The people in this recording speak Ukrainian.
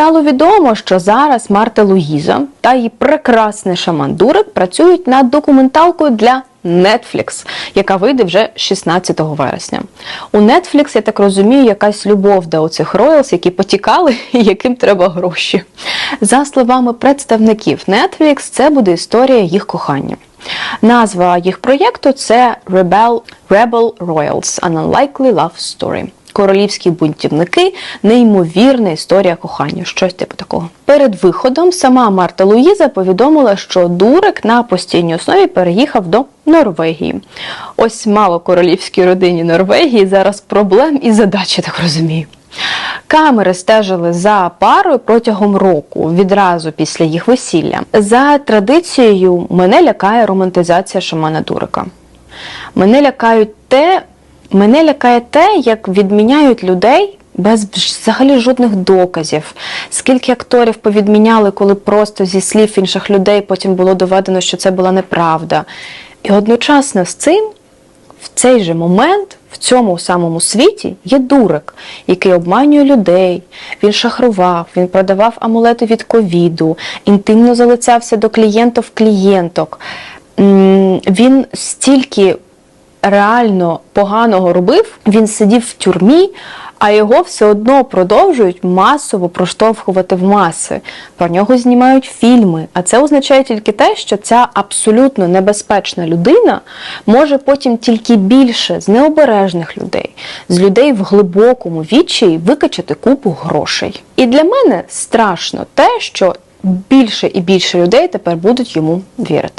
Стало відомо, що зараз Марта Луїза та її прекрасний шаман Дурик працюють над документалкою для Netflix, яка вийде вже 16 вересня. У Netflix, я так розумію, якась любов до оцих роялс, які потікали і яким треба гроші. За словами представників Netflix, це буде історія їх кохання. Назва їх проєкту це Rebel, Rebel Royals – An Unlikely Love Story. Королівські бунтівники, неймовірна історія кохання, щось типу такого. Перед виходом сама Марта Луїза повідомила, що Дурик на постійній основі переїхав до Норвегії. Ось мало королівській родині Норвегії зараз проблем і задач, я так розумію. Камери стежили за парою протягом року, відразу після їх весілля. За традицією, мене лякає романтизація шамана Дурика. Мене лякають те, мене лякає те, як відміняють людей без взагалі жодних доказів. Скільки акторів повідміняли, коли просто зі слів інших людей потім було доведено, що це була неправда. І одночасно з цим в цей же момент в цьому самому світі є дурик, який обманює людей. Він шахрував, він продавав амулети від ковіду, інтимно залицявся до клієнтів клієнток. Він стільки реально поганого робив, він сидів в тюрмі, а його все одно продовжують масово проштовхувати в маси. Про нього знімають фільми. А це означає тільки те, що ця абсолютно небезпечна людина може потім тільки більше з необережних людей, з людей в глибокому відчаї викачати купу грошей. І для мене страшно те, що більше і більше людей тепер будуть йому вірити.